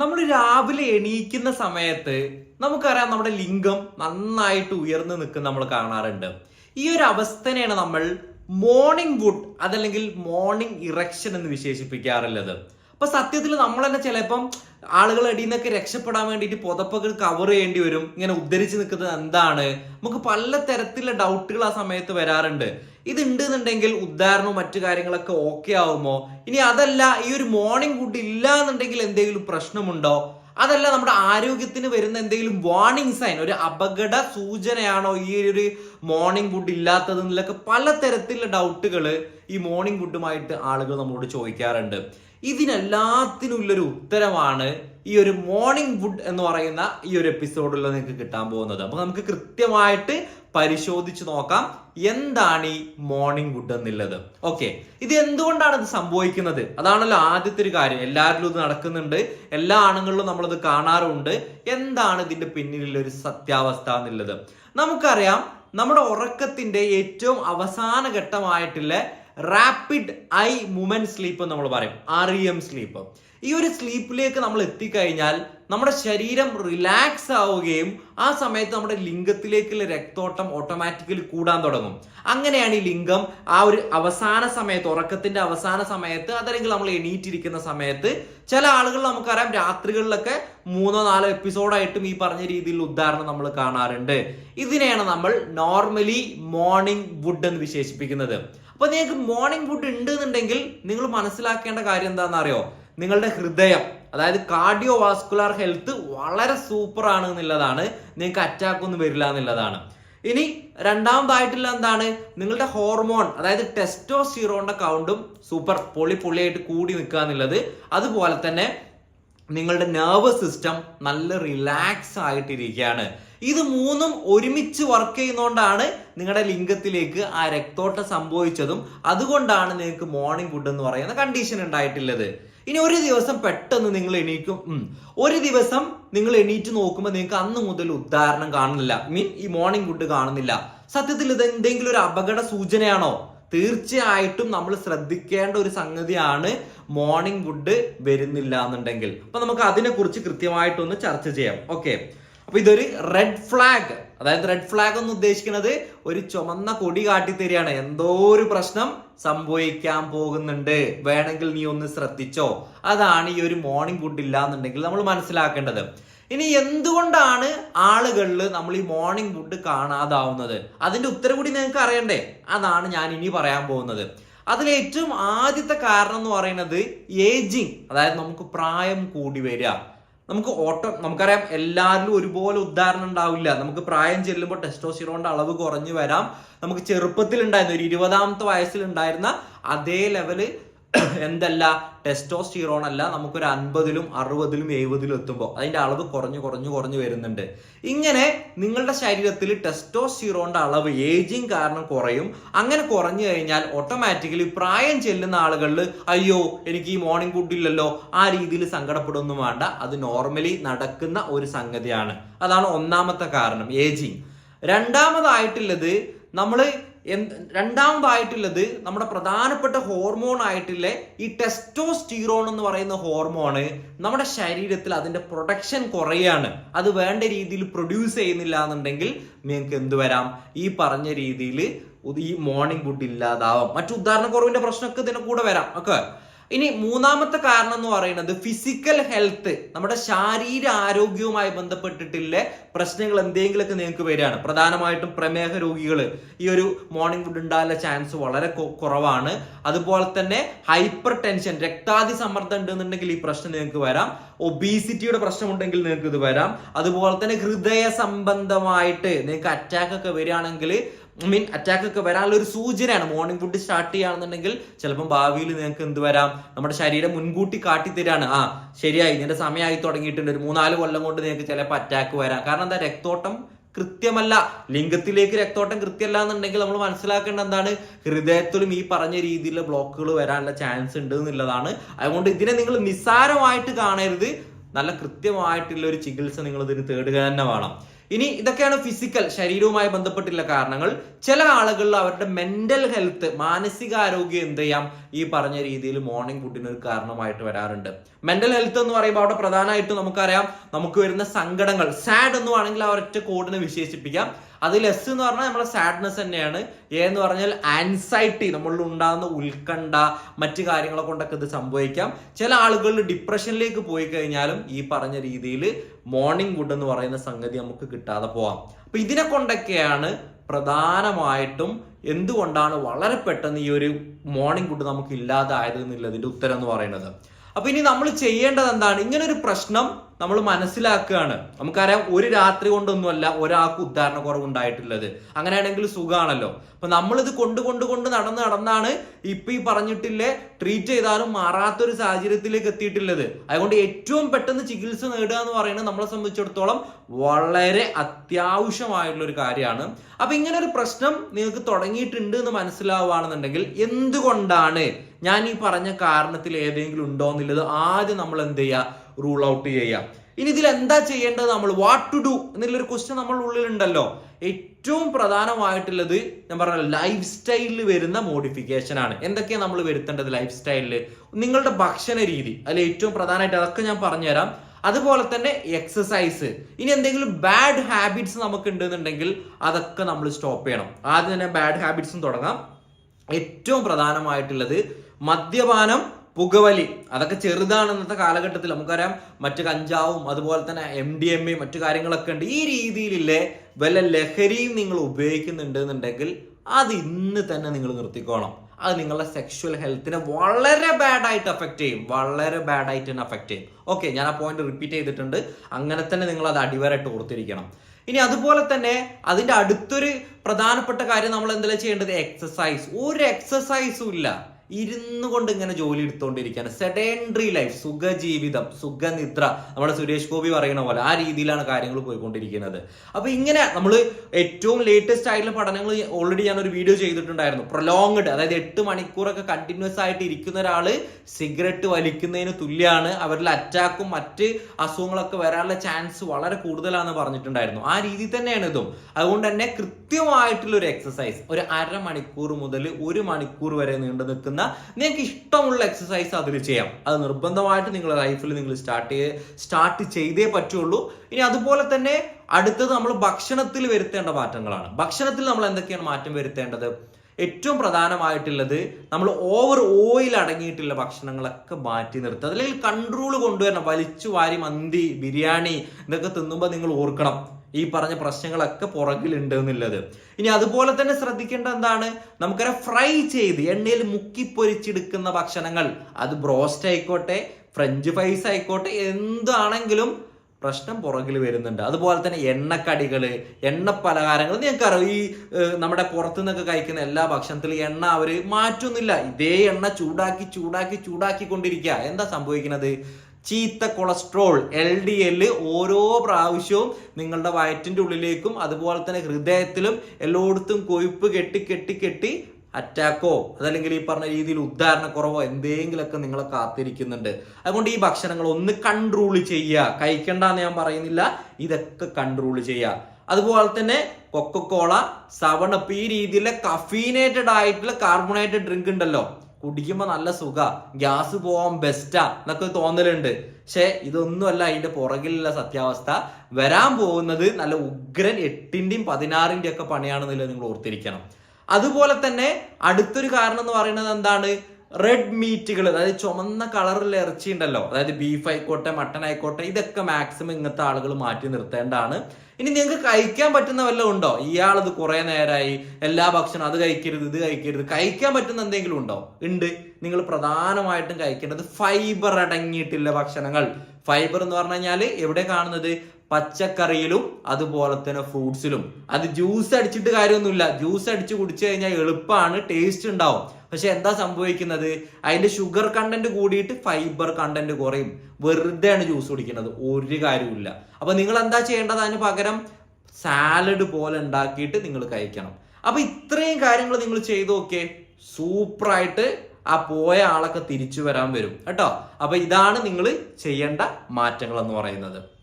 നമ്മൾ രാവിലെ എണീക്കുന്ന സമയത്ത് നമുക്കറിയാം നമ്മുടെ ലിംഗം നന്നായിട്ട് ഉയർന്നു നിൽക്കുന്ന നമ്മൾ കാണാറുണ്ട്. ഈ ഒരു അവസ്ഥനെയാണ് നമ്മൾ മോർണിംഗ് വുഡ് അതല്ലെങ്കിൽ മോർണിംഗ് ഇറക്ഷൻ എന്ന് വിശേഷിപ്പിക്കാറുള്ളത്. അപ്പൊ സത്യത്തിൽ നമ്മൾ തന്നെ ചിലപ്പം ആളുകൾ അടിയിൽ നിന്നൊക്കെ രക്ഷപ്പെടാൻ വേണ്ടിയിട്ട് പുതപ്പൊക്കെ കവർ ചെയ്യേണ്ടി വരും. ഇങ്ങനെ ഉദ്ധരിച്ച് നിൽക്കുന്നത് എന്താണ്? നമുക്ക് പല തരത്തിലുള്ള ഡൗട്ടുകൾ ആ സമയത്ത് വരാറുണ്ട്. ഇത് ഉണ്ട് എന്നുണ്ടെങ്കിൽ ഉദ്ധാരണവും മറ്റു കാര്യങ്ങളൊക്കെ ഓക്കെ ആവുമോ? ഇനി അതല്ല ഈ ഒരു മോർണിംഗ് ഫുഡ് ഇല്ല എന്നുണ്ടെങ്കിൽ എന്തെങ്കിലും പ്രശ്നമുണ്ടോ? അതല്ല നമ്മുടെ ആരോഗ്യത്തിന് വരുന്ന എന്തെങ്കിലും വാർണിംഗ് സൈൻ ഒരു അപകട സൂചനയാണോ ഈ ഒരു മോർണിംഗ് ഫുഡ് ഇല്ലാത്തത് എന്നൊക്കെ പലതരത്തിലുള്ള ഡൗട്ടുകൾ ഈ മോർണിംഗ് ഫുഡുമായിട്ട് ആളുകൾ നമ്മളോട് ചോദിക്കാറുണ്ട്. ഇതിനെല്ലാത്തിനുള്ളൊരു ഉത്തരമാണ് ഈ ഒരു മോർണിംഗ് വുഡ് എന്ന് പറയുന്ന ഈ ഒരു എപ്പിസോഡിൽ നിങ്ങൾക്ക് കിട്ടാൻ പോകുന്നത്. അപ്പൊ നമുക്ക് കൃത്യമായിട്ട് പരിശോധിച്ച് നോക്കാം എന്താണ് ഈ മോർണിംഗ് വുഡ് എന്നുള്ളത്. ഓക്കെ ഇത് എന്തുകൊണ്ടാണ് ഇത് സംഭവിക്കുന്നത്? അതാണല്ലോ ആദ്യത്തെ ഒരു കാര്യം. എല്ലാവരിലും ഇത് നടക്കുന്നുണ്ട്. എല്ലാ ആണുങ്ങളിലും നമ്മളത് കാണാറുണ്ട്. എന്താണ് ഇതിന്റെ പിന്നിലുള്ള ഒരു സത്യാവസ്ഥ എന്നുള്ളത്? നമുക്കറിയാം നമ്മുടെ ഉറക്കത്തിന്റെ ഏറ്റവും അവസാന ഘട്ടമായിട്ടുള്ള റാപ്പിഡ് ഐ മൂമെന്റ് സ്ലീപ്പ് നമ്മൾ പറയും. ആർ ഇ എം സ്ലീപ്പ് ഈ ഒരു സ്ലീപ്പിലേക്ക് നമ്മൾ എത്തിക്കഴിഞ്ഞാൽ നമ്മുടെ ശരീരം റിലാക്സ് ആവുകയും ആ സമയത്ത് നമ്മുടെ ലിംഗത്തിലേക്കുള്ള രക്തോട്ടം ഓട്ടോമാറ്റിക്കലി കൂടാൻ തുടങ്ങും. അങ്ങനെയാണ് ഈ ലിംഗം ആ ഒരു അവസാന സമയത്ത് ഉറക്കത്തിന്റെ അവസാന സമയത്ത് അതല്ലെങ്കിൽ നമ്മൾ എണീറ്റിരിക്കുന്ന സമയത്ത് ചില ആളുകൾ നമുക്കറിയാം രാത്രികളിലൊക്കെ മൂന്നോ നാലോ എപ്പിസോഡായിട്ടും ഈ പറഞ്ഞ രീതിയിൽ ഉദാഹരണം നമ്മൾ കാണാറുണ്ട്. ഇതിനെയാണ് നമ്മൾ നോർമലി മോർണിംഗ് വുഡ് എന്ന് വിശേഷിപ്പിക്കുന്നത്. അപ്പൊ നിങ്ങൾക്ക് മോർണിംഗ് ഫുഡ് ഉണ്ട് എന്നുണ്ടെങ്കിൽ നിങ്ങൾ മനസ്സിലാക്കേണ്ട കാര്യം എന്താണെന്ന് അറിയോ നിങ്ങളുടെ ഹൃദയം അതായത് കാർഡിയോ വാസ്കുലാർ ഹെൽത്ത് വളരെ സൂപ്പർ ആണ് എന്നുള്ളതാണ് നിങ്ങൾക്ക് അറ്റാക്ക് ഒന്നും വരില്ല എന്നുള്ളതാണ്. ഇനി രണ്ടാമതായിട്ടുള്ള എന്താണ്? നിങ്ങളുടെ ഹോർമോൺ അതായത് ടെസ്റ്റോസ്റ്റീറോണിന്റെ കൗണ്ടും സൂപ്പർ പൊളി പൊളിയായിട്ട് കൂടി നിൽക്കുക എന്നുള്ളത്. അതുപോലെ തന്നെ നിങ്ങളുടെ നെർവസ് സിസ്റ്റം നല്ല റിലാക്സ് ആയിട്ടിരിക്കുകയാണ്. ഇത് മൂന്നും ഒരുമിച്ച് വർക്ക് ചെയ്യുന്നതുകൊണ്ടാണ് നിങ്ങളുടെ ലിംഗത്തിലേക്ക് ആ രക്തോട്ടം സംഭവിച്ചതും അതുകൊണ്ടാണ് നിങ്ങൾക്ക് മോർണിംഗ് ഫുഡ് എന്ന് പറയുന്ന കണ്ടീഷൻ ഉണ്ടായിട്ടുള്ളത്. ഇനി ഒരു ദിവസം പെട്ടെന്ന് നിങ്ങൾ എണീക്കും. ഒരു ദിവസം നിങ്ങൾ എണീറ്റ് നോക്കുമ്പോൾ നിങ്ങൾക്ക് അന്ന് മുതൽ ഉദാഹരണം കാണുന്നില്ല. മീൻ ഈ മോർണിംഗ് ഫുഡ് കാണുന്നില്ല. സത്യത്തിൽ ഇത് എന്തെങ്കിലും ഒരു അപകട സൂചനയാണോ? തീർച്ചയായിട്ടും നമ്മൾ ശ്രദ്ധിക്കേണ്ട ഒരു സംഗതിയാണ് മോർണിംഗ് ഫുഡ് വരുന്നില്ല എന്നുണ്ടെങ്കിൽ. അപ്പൊ നമുക്ക് അതിനെക്കുറിച്ച് കൃത്യമായിട്ടൊന്ന് ചർച്ച ചെയ്യാം. ഓക്കെ അപ്പൊ ഇതൊരു റെഡ് ഫ്ലാഗ് അതായത് റെഡ് ഫ്ലാഗ് എന്ന് ഉദ്ദേശിക്കുന്നത് ഒരു ചുമന്ന കൊടി കാട്ടിത്തരികയാണ്. എന്തോ ഒരു പ്രശ്നം? സംഭവിക്കാൻ പോകുന്നുണ്ട്. വേണമെങ്കിൽ നീ ഒന്ന് ശ്രദ്ധിച്ചോ? അതാണ് ഈ ഒരു മോർണിംഗ് ഫുഡ് ഇല്ല എന്നുണ്ടെങ്കിൽ നമ്മൾ മനസ്സിലാക്കേണ്ടത്. ഇനി എന്തുകൊണ്ടാണ് ആളുകളിൽ നമ്മൾ ഈ മോർണിംഗ് ഫുഡ് കാണാതാവുന്നത്? അതിന്റെ ഉത്തരം കൂടി നിങ്ങൾക്ക് അറിയണ്ടേ? അതാണ് ഞാൻ ഇനി പറയാൻ പോകുന്നത്. അതിൽ ഏറ്റവും ആദ്യത്തെ കാരണം എന്ന് പറയുന്നത് ഏജിങ് അതായത് നമുക്ക് പ്രായം കൂടി വരിക. നമുക്ക് ഓട്ടോ നമുക്കറിയാം എല്ലാവരിലും ഒരുപോലെ ഉദാഹരണം ഉണ്ടാവില്ല. നമുക്ക് പ്രായം ചെല്ലുമ്പോൾ ടെസ്റ്റോസിറോണിന്റെ അളവ് കുറഞ്ഞു വരാം. നമുക്ക് ചെറുപ്പത്തിൽ ഉണ്ടായിരുന്ന ഒരു ഇരുപതാമത്തെ വയസ്സിൽ ഉണ്ടായിരുന്ന അതേ ലെവൽ എന്തല്ല? ടെസ്റ്റോസ്റ്റിറോൺ അല്ല നമുക്കൊരു അൻപതിലും അറുപതിലും എഴുപതിലും എത്തുമ്പോൾ അതിന്റെ അളവ് കുറഞ്ഞു കുറഞ്ഞു കുറഞ്ഞു വരുന്നുണ്ട്. ഇങ്ങനെ നിങ്ങളുടെ ശരീരത്തിൽ ടെസ്റ്റോസ്റ്റിറോണിന്റെ അളവ് ഏജിങ് കാരണം കുറയും. അങ്ങനെ കുറഞ്ഞു കഴിഞ്ഞാൽ ഓട്ടോമാറ്റിക്കലി പ്രായം ചെല്ലുന്ന ആളുകളിൽ അയ്യോ എനിക്ക് ഈ മോർണിംഗ് ഫുഡ് ഇല്ലല്ലോ ആ രീതിയിൽ സങ്കടപ്പെടുന്നു വേണ്ട. അത് നോർമലി നടക്കുന്ന ഒരു സംഗതിയാണ്. അതാണ് ഒന്നാമത്തെ കാരണം ഏജിങ്. രണ്ടാമതായിട്ടുള്ളത് നമ്മൾ എന്ത് രണ്ടാമതായിട്ടുള്ളത് നമ്മുടെ പ്രധാനപ്പെട്ട ഹോർമോൺ ആയിട്ടുള്ള ഈ ടെസ്റ്റോസ്റ്റീറോൺ എന്ന് പറയുന്ന ഹോർമോണ് നമ്മുടെ ശരീരത്തിൽ അതിന്റെ പ്രൊഡക്ഷൻ കുറയാണ്. അത് വേണ്ട രീതിയിൽ പ്രൊഡ്യൂസ് ചെയ്യുന്നില്ല എന്നുണ്ടെങ്കിൽ നിങ്ങൾക്ക് എന്ത് വരാം? ഈ പറഞ്ഞ രീതിയിൽ ഈ മോർണിംഗ് ഫുഡ് ഇല്ലാതാവാം. മറ്റു ഉദാഹരണക്കുറവിന്റെ പ്രശ്നമൊക്കെ ഇതിന്റെ കൂടെ വരാം. ഒക്കെ ഇനി മൂന്നാമത്തെ കാരണം എന്ന് പറയുന്നത് ഫിസിക്കൽ ഹെൽത്ത് നമ്മുടെ ശാരീര ആരോഗ്യവുമായി ബന്ധപ്പെട്ടിട്ടുള്ള പ്രശ്നങ്ങൾ എന്തെങ്കിലുമൊക്കെ നിങ്ങൾക്ക് വരികയാണ്. പ്രധാനമായിട്ടും പ്രമേഹ രോഗികൾ ഈ ഒരു മോർണിംഗ് ഫുഡ് ഉണ്ടാകാനുള്ള ചാൻസ് വളരെ കുറവാണ്. അതുപോലെ തന്നെ ഹൈപ്പർ ടെൻഷൻ രക്താതി സമ്മർദ്ദം ഉണ്ടെന്നുണ്ടെങ്കിൽ ഈ പ്രശ്നം നിങ്ങൾക്ക് വരാം. ഒബീസിറ്റിയുടെ പ്രശ്നമുണ്ടെങ്കിൽ നിങ്ങൾക്ക് ഇത് വരാം. അതുപോലെ തന്നെ ഹൃദയ സംബന്ധമായിട്ട് നിങ്ങൾക്ക് അറ്റാക്ക് ഒക്കെ വരികയാണെങ്കിൽ മീൻ അറ്റാക്ക് ഒക്കെ വരാനുള്ള ഒരു സൂചനയാണ്. മോർണിംഗ് ഫുഡ് സ്റ്റാർട്ട് ചെയ്യുകയാണെന്നുണ്ടെങ്കിൽ ചിലപ്പം ഭാവിയിൽ നിങ്ങൾക്ക് എന്ത് വരാം? നമ്മുടെ ശരീരം മുൻകൂട്ടി കാട്ടിത്തരാണ്. ആ ശരിയായി. ഇതിന്റെ സമയമായി തുടങ്ങിയിട്ടുണ്ട്. ഒരു മൂന്നാൽ കൊല്ലം കൊണ്ട് നിങ്ങൾക്ക് ചിലപ്പോൾ അറ്റാക്ക് വരാം. കാരണം എന്താ? രക്തോട്ടം കൃത്യമല്ല. ലിംഗത്തിലേക്ക് രക്തോട്ടം കൃത്യമല്ല എന്നുണ്ടെങ്കിൽ നമ്മൾ മനസ്സിലാക്കേണ്ട എന്താണ്? ഹൃദയത്തിലും ഈ പറഞ്ഞ രീതിയിലുള്ള ബ്ലോക്കുകൾ വരാനുള്ള ചാൻസ് ഉണ്ട് എന്നുള്ളതാണ്. അതുകൊണ്ട് ഇതിനെ നിങ്ങൾ നിസ്സാരമായിട്ട് കാണരുത്. നല്ല കൃത്യമായിട്ടുള്ള ഒരു ചികിത്സ നിങ്ങൾ ഇതിന് തേടുക തന്നെ വേണം. ഇനി ഇതൊക്കെയാണ് ഫിസിക്കൽ ശരീരവുമായി ബന്ധപ്പെട്ടുള്ള കാരണങ്ങൾ. ചില ആളുകളിൽ അവരുടെ മെന്റൽ ഹെൽത്ത് മാനസികാരോഗ്യം എന്ത് ചെയ്യാം? ഈ പറഞ്ഞ രീതിയിൽ മോർണിംഗ് ഫുഡിന് ഒരു കാരണമായിട്ട് വരാറുണ്ട്. മെന്റൽ ഹെൽത്ത് എന്ന് പറയുമ്പോൾ അവിടെ പ്രധാനമായിട്ട് നമുക്കറിയാം നമുക്ക് വരുന്ന സങ്കടങ്ങൾ സാഡ് എന്ന് വേണമെങ്കിൽ ആ ഒറ്റ കോഡിനെ വിശേഷിപ്പിക്കാം. അതിൽ എസ് എന്ന് പറഞ്ഞാൽ നമ്മുടെ സാഡ്നെസ് തന്നെയാണ്. എ എന്ന് പറഞ്ഞാൽ ആൻസൈറ്റി നമ്മളിൽ ഉണ്ടാകുന്ന ഉത്കണ്ഠ മറ്റു കാര്യങ്ങളെ കൊണ്ടൊക്കെ ഇത് സംഭവിക്കാം. ചില ആളുകൾ ഡിപ്രഷനിലേക്ക് പോയി കഴിഞ്ഞാലും ഈ പറഞ്ഞ രീതിയിൽ മോർണിംഗ് വുഡ് എന്ന് പറയുന്ന സംഗതി നമുക്ക് കിട്ടാതെ പോവാം. അപ്പൊ ഇതിനെ കൊണ്ടൊക്കെയാണ് പ്രധാനമായിട്ടും എന്തുകൊണ്ടാണ് വളരെ പെട്ടെന്ന് ഈ ഒരു മോർണിംഗ് ഫുഡ് നമുക്ക് ഇല്ലാതായത് എന്നുള്ളതിന്റെ ഉത്തരം എന്ന് പറയുന്നത്? അപ്പൊ ഇനി നമ്മൾ ചെയ്യേണ്ടത് എന്താണ്? ഇങ്ങനെ ഒരു പ്രശ്നം നമ്മൾ മനസ്സിലാക്കുകയാണ്. നമുക്കറിയാം ഒരു രാത്രി കൊണ്ടൊന്നുമല്ല ഒരാൾക്ക് ഉദ്ധാരണ കുറവ് ഉണ്ടായിട്ടുള്ളത് അങ്ങനെയാണെങ്കിൽ സുഖമാണല്ലോ അപ്പൊ നമ്മളിത് കൊണ്ട് കൊണ്ട് കൊണ്ട് നടന്ന് നടന്നാണ് ഇപ്പൊ ഈ പറഞ്ഞിട്ടില്ലേ ട്രീറ്റ് ചെയ്താലും മാറാത്തൊരു സാഹചര്യത്തിലേക്ക് എത്തിയിട്ടുള്ളത്. അതുകൊണ്ട് ഏറ്റവും പെട്ടെന്ന് ചികിത്സ നേടുക എന്ന് പറയുന്നത് നമ്മളെ സംബന്ധിച്ചിടത്തോളം വളരെ അത്യാവശ്യമായിട്ടുള്ള ഒരു കാര്യമാണ്. അപ്പൊ ഇങ്ങനെ ഒരു പ്രശ്നം നിങ്ങൾക്ക് തുടങ്ങിയിട്ടുണ്ട് എന്ന് മനസ്സിലാവുകയാണെന്നുണ്ടെങ്കിൽ എന്തുകൊണ്ടാണ് ഞാൻ ഈ പറഞ്ഞ കാരണത്തിൽ ഏതെങ്കിലും ഉണ്ടോ എന്നുള്ളത് ആദ്യം നമ്മൾ എന്ത് ചെയ്യുക റൂൾ ഔട്ട് ചെയ്യാം. ഇനി ഇതിൽ എന്താ ചെയ്യേണ്ടത് നമ്മൾ? വാട്ട് ടു ഡു എന്നുള്ളൊരു ക്വസ്റ്റ്യൻ നമ്മുടെ ഉള്ളിലുണ്ടല്ലോ. ഏറ്റവും പ്രധാനമായിട്ടുള്ളത് ഞാൻ പറഞ്ഞ ലൈഫ് സ്റ്റൈലിൽ വരുന്ന മോഡിഫിക്കേഷൻ ആണ്. എന്തൊക്കെയാണ് നമ്മൾ വരുത്തേണ്ടത് ലൈഫ് സ്റ്റൈലിൽ നിങ്ങളുടെ ഭക്ഷണ രീതി അല്ലെ ഏറ്റവും പ്രധാനമായിട്ട് അതൊക്കെ ഞാൻ പറഞ്ഞുതരാം. അതുപോലെ തന്നെ എക്സസൈസ് ഇനി എന്തെങ്കിലും ബാഡ് ഹാബിറ്റ്സ് നമുക്ക് ഉണ്ടെന്നുണ്ടെങ്കിൽ അതൊക്കെ നമ്മൾ സ്റ്റോപ്പ് ചെയ്യണം. ആദ്യം തന്നെ ബാഡ് ഹാബിറ്റ്സും തുടങ്ങാം. ഏറ്റവും പ്രധാനമായിട്ടുള്ളത് മദ്യപാനം പുകവലി അതൊക്കെ ചെറുതാണ് ഇന്നത്തെ കാലഘട്ടത്തിൽ നമുക്കറിയാം. മറ്റു കഞ്ചാവും അതുപോലെ തന്നെ എം ഡി എം എ മറ്റു കാര്യങ്ങളൊക്കെ ഉണ്ട്. ഈ രീതിയിലില്ലേ വല്ല ലഹരിയും നിങ്ങൾ ഉപയോഗിക്കുന്നുണ്ട് എന്നുണ്ടെങ്കിൽ അത് ഇന്ന് തന്നെ നിങ്ങൾ നിർത്തിക്കോണം. അത് നിങ്ങളുടെ സെക്ഷുവൽ ഹെൽത്തിനെ വളരെ ബാഡ് ആയിട്ട് അഫക്റ്റ് ചെയ്യും. വളരെ ബാഡ് ആയിട്ട് തന്നെ അഫക്റ്റ് ചെയ്യും. ഓക്കെ ഞാൻ ആ പോയിന്റ് റിപ്പീറ്റ് ചെയ്തിട്ടുണ്ട്. അങ്ങനെ തന്നെ നിങ്ങൾ അത് അടിവരായിട്ട് ഓർത്തിരിക്കണം ഇനി അതുപോലെ തന്നെ അതിന്റെ അടുത്തൊരു പ്രധാനപ്പെട്ട കാര്യം നമ്മൾ എന്തെല്ലാം ചെയ്യേണ്ടത്? എക്സസൈസ് ഒരു എക്സസൈസും ഇല്ല. ഇരുന്നു കൊണ്ട് ഇങ്ങനെ ജോലി എടുത്തുകൊണ്ടിരിക്കുകയാണ് സെഡൻഡറി ലൈഫ് സുഖജീവിതം സുഖനിദ്ര. നമ്മുടെ സുരേഷ് ഗോപി പറയുന്ന പോലെ ആ രീതിയിലാണ് കാര്യങ്ങൾ പോയിക്കൊണ്ടിരിക്കുന്നത്. അപ്പൊ ഇങ്ങനെ നമ്മൾ ഏറ്റവും ലേറ്റസ്റ്റ് ആയിട്ടുള്ള പഠനങ്ങൾ ഓൾറെഡി ഞാൻ ഒരു വീഡിയോ ചെയ്തിട്ടുണ്ടായിരുന്നു. പ്രൊലോങ്ഡ് അതായത് എട്ട് മണിക്കൂറൊക്കെ കണ്ടിന്യൂസ് ആയിട്ട് ഇരിക്കുന്ന ഒരാൾ സിഗരറ്റ് വലിക്കുന്നതിന് തുല്യമാണ് അവരിൽ അറ്റാക്കും മറ്റ് അസുഖങ്ങളൊക്കെ വരാനുള്ള ചാൻസ് വളരെ കൂടുതലാണെന്ന് പറഞ്ഞിട്ടുണ്ടായിരുന്നു. ആ രീതി തന്നെയാണ് ഇതും. അതുകൊണ്ട് തന്നെ കൃത്യമായിട്ടുള്ള ഒരു എക്സസൈസ് ഒരു അര മണിക്കൂർ മുതൽ ഒരു മണിക്കൂർ വരെ നീണ്ടു നിൽക്കുന്ന നിങ്ങൾക്ക് ഇഷ്ടമുള്ള എക്സസൈസ് അതിൽ ചെയ്യാം. അത് നിർബന്ധമായിട്ട് നിങ്ങൾ ലൈഫിൽ നിങ്ങൾ സ്റ്റാർട്ട് ചെയ്ത് സ്റ്റാർട്ട് ചെയ്തേ പറ്റുള്ളൂ. ഇനി അതുപോലെ തന്നെ അടുത്തത് നമ്മൾ ഭക്ഷണത്തിൽ വരുത്തേണ്ട മാറ്റങ്ങളാണ്. ഭക്ഷണത്തിൽ നമ്മൾ എന്തൊക്കെയാണ് മാറ്റം വരുത്തേണ്ടത്? ഏറ്റവും പ്രധാനമായിട്ടുള്ളത് നമ്മൾ ഓവർ ഓയിൽ അടങ്ങിയിട്ടുള്ള ഭക്ഷണങ്ങളൊക്കെ മാറ്റി നിർത്തുക. അല്ലെങ്കിൽ കൺട്രോൾ കൊണ്ടുവരണം. വലിച്ചു വാരി മന്തി ബിരിയാണി ഇതൊക്കെ തിന്നുമ്പോൾ നിങ്ങൾ ഓർക്കണം. ഈ പറഞ്ഞ പ്രശ്നങ്ങളൊക്കെ പുറകിലുണ്ട് എന്നുള്ളത്. ഇനി അതുപോലെ തന്നെ ശ്രദ്ധിക്കേണ്ട എന്താണ്? നമുക്കറിയാം ഫ്രൈ ചെയ്ത് എണ്ണയിൽ മുക്കി പൊരിച്ചെടുക്കുന്ന ഭക്ഷണങ്ങൾ. അത് ബ്രോസ്റ്റ് ആയിക്കോട്ടെ ഫ്രഞ്ച് ഫ്രൈസ് ആയിക്കോട്ടെ എന്താണെങ്കിലും പ്രശ്നം പുറകിൽ വരുന്നുണ്ട്. അതുപോലെ തന്നെ എണ്ണക്കടികൾ എണ്ണ പലഹാരങ്ങൾ നിങ്ങൾക്കറിയാം ഈ നമ്മുടെ പുറത്തുനിന്നൊക്കെ കഴിക്കുന്ന എല്ലാ ഭക്ഷണത്തിലും എണ്ണ അവർ മാറ്റുന്നില്ല ഇതേ എണ്ണ ചൂടാക്കി ചൂടാക്കി ചൂടാക്കി കൊണ്ടിരിക്കുക. എന്താ സംഭവിക്കുന്നത്? ചീത്ത കൊളസ്ട്രോൾ എൽ ഡി എൽ ഓരോ പ്രാവശ്യവും നിങ്ങളുടെ വയറ്റിന്റെ ഉള്ളിലേക്കും അതുപോലെ തന്നെ ഹൃദയത്തിലും എല്ലായിടത്തും കൊഴുപ്പ് കെട്ടി കെട്ടി കെട്ടി അറ്റാക്കോ അതല്ലെങ്കിൽ ഈ പറഞ്ഞ രീതിയിൽ ഉദ്ധാരണക്കുറവോ എന്തെങ്കിലുമൊക്കെ നിങ്ങളെ കാത്തിരിക്കുന്നുണ്ട്. അതുകൊണ്ട് ഈ ഭക്ഷണങ്ങൾ ഒന്ന് കൺട്രോൾ ചെയ്യുക. കഴിക്കണ്ടെന്ന് ഞാൻ പറയുന്നില്ല. ഇതൊക്കെ കൺട്രോൾ ചെയ്യുക. അതുപോലെ തന്നെ കൊക്കക്കോള സവണപ്പ് ഈ രീതിയിലെ കഫീനേറ്റഡ് ആയിട്ടുള്ള കാർബണേറ്റഡ് ഡ്രിങ്ക് ഉണ്ടല്ലോ. കുടിക്കുമ്പോൾ നല്ല സുഖ. ഗ്യാസ് പോവാൻ ബെസ്റ്റാ എന്നൊക്കെ തോന്നലുണ്ട്. പക്ഷേ ഇതൊന്നുമല്ല അതിന്റെ പുറകിലുള്ള സത്യാവസ്ഥ. വരാൻ പോകുന്നത് നല്ല ഉഗ്രൻ എട്ടിന്റെയും പതിനാറിന്റെയും ഒക്കെ പണിയാണെന്നുള്ളത് നിങ്ങൾ ഓർത്തിരിക്കണം. അതുപോലെ തന്നെ അടുത്തൊരു കാരണം എന്ന് പറയുന്നത് എന്താണ്? റെഡ് മീറ്റുകൾ അതായത് ചുമന്ന കളറിൽ ഇറച്ചി ഉണ്ടല്ലോ. അതായത് ബീഫ് ആയിക്കോട്ടെ മട്ടൺ ആയിക്കോട്ടെ ഇതൊക്കെ മാക്സിമം ഇങ്ങനത്തെ ആളുകൾ മാറ്റി നിർത്തേണ്ടതാണ്. ഇനി നിങ്ങൾക്ക് കഴിക്കാൻ പറ്റുന്ന വല്ലതും ഉണ്ടോ? ഇയാളത് കുറെ നേരമായി എല്ലാ ഭക്ഷണം അത് കഴിക്കരുത് ഇത് കഴിക്കരുത്. കഴിക്കാൻ പറ്റുന്ന എന്തെങ്കിലും ഉണ്ടോ? ഉണ്ട്. നിങ്ങൾ പ്രധാനമായിട്ടും കഴിക്കേണ്ടത് ഫൈബർ അടങ്ങിയിട്ടുള്ള ഭക്ഷണങ്ങൾ. ഫൈബർ എന്ന് പറഞ്ഞു കഴിഞ്ഞാൽ എവിടെ കാണുന്നത്? പച്ചക്കറിയിലും അതുപോലെ തന്നെ ഫ്രൂട്ട്സിലും. അത് ജ്യൂസ് അടിച്ചിട്ട് കാര്യമൊന്നുമില്ല. ജ്യൂസ് അടിച്ച് കുടിച്ചു കഴിഞ്ഞാൽ എളുപ്പമാണ് ടേസ്റ്റ് ഉണ്ടാവും. പക്ഷെ എന്താ സംഭവിക്കുന്നത്? അതിന്റെ ഷുഗർ കണ്ടന്റ് കൂടിയിട്ട് ഫൈബർ കണ്ടന്റ് കുറയും. വെറുതെയാണ് ജ്യൂസ് കുടിക്കുന്നത്. ഒരു കാര്യമില്ല അപ്പൊ നിങ്ങൾ എന്താ ചെയ്യേണ്ടത് അതിന് പകരം? സാലഡ് പോലെ ഉണ്ടാക്കിയിട്ട് നിങ്ങൾ കഴിക്കണം. അപ്പൊ ഇത്രയും കാര്യങ്ങൾ നിങ്ങൾ ചെയ്തു നോക്കിയേ. സൂപ്പറായിട്ട് ആ പോയ ആളൊക്കെ തിരിച്ചു വരാൻ വരും. കേട്ടോ? അപ്പൊ ഇതാണ് നിങ്ങൾ ചെയ്യേണ്ട മാറ്റങ്ങൾ എന്ന് പറയുന്നത്.